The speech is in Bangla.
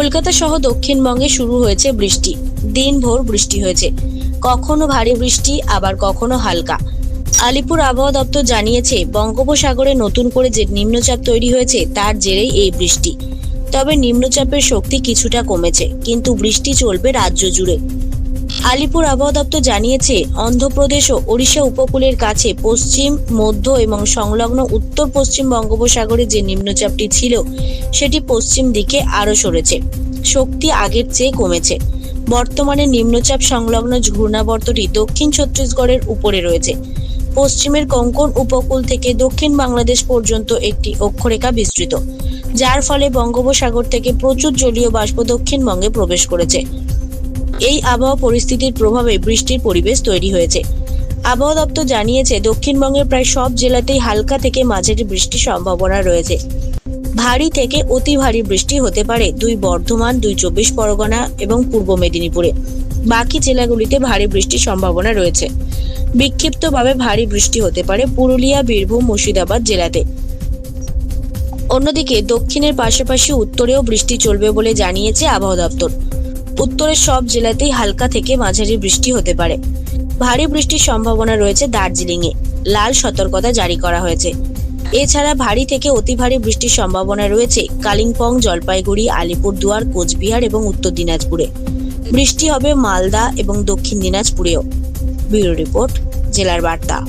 কলকাতা সহ দক্ষিণবঙ্গে শুরু হয়েছে বৃষ্টি। দিনভর বৃষ্টি হয়েছে। কখনো ভারী বৃষ্টি, আবার কখনো হালকা। আলিপুর আবহাওয়া দপ্তর জানিয়েছে, বঙ্গোপসাগরে নতুন করে যে নিম্নচাপ তৈরি হয়েছে, তার জেরেই এই বৃষ্টি। তবে নিম্নচাপের শক্তি কিছুটা কমেছে, কিন্তু বৃষ্টি চলবে রাজ্য জুড়ে। আলিপুর আবহাওয়া দপ্তর জানিয়েছে, অন্ধ্রপ্রদেশ ও ওড়িশা উপকূলের কাছে পশ্চিম, মধ্য এবং সংলগ্ন উত্তর পশ্চিম বঙ্গোপসাগরে যে নিম্নচাপটি ছিল, সেটি পশ্চিম দিকে আরও সরেছে। শক্তি আগের চেয়ে কমেছে। বর্তমানে নিম্নচাপ সংলগ্ন ঘূর্ণাবর্তটি দক্ষিণ ছত্তিশগড়ের উপরে রয়েছে। পশ্চিমের কোঙ্কণ উপকূল থেকে দক্ষিণ বাংলাদেশ পর্যন্ত একটি অক্ষরেখা বিস্তৃত, যার ফলে বঙ্গোপসাগর থেকে প্রচুর জলীয় বাষ্প দক্ষিণবঙ্গে প্রবেশ করেছে। এই আবহাওয়া পরিস্থিতির প্রভাবে বৃষ্টির পরিবেশ তৈরি হয়েছে। আবহাওয়া দপ্তর জানিয়েছে, দক্ষিণবঙ্গের প্রায় সব জেলাতেই হালকা থেকে মাঝারি বৃষ্টির সম্ভাবনা রয়েছে। ভারী থেকে অতি ভারী বৃষ্টি হতে পারে দুই বর্ধমান, দুই চব্বিশ পরগনা এবং পূর্ব মেদিনীপুরে। বাকি জেলাগুলিতে ভারী বৃষ্টির সম্ভাবনা রয়েছে। বিক্ষিপ্তভাবে ভারী বৃষ্টি হতে পারে পুরুলিয়া, বীরভূম, মুর্শিদাবাদ জেলাতে। অন্যদিকে দক্ষিণের পাশাপাশি উত্তরেও বৃষ্টি চলবে বলে জানিয়েছে আবহাওয়া দপ্তর। উত্তরের সব জেলাতেই হালকা থেকে মাঝারি বৃষ্টি হতে পারে। ভারী বৃষ্টির সম্ভাবনা রয়েছে দার্জিলিংয়ে। লাল সতর্কতা জারি করা হয়েছে। এছাড়া ভারী থেকে অতি ভারী বৃষ্টির সম্ভাবনা রয়েছে কালিম্পং, জলপাইগুড়ি, আলিপুরদুয়ার, কোচবিহার এবং উত্তর দিনাজপুরে। বৃষ্টি হবে মালদা এবং দক্ষিণ দিনাজপুরেও। ব্যুরো রিপোর্ট, জেলার বার্তা।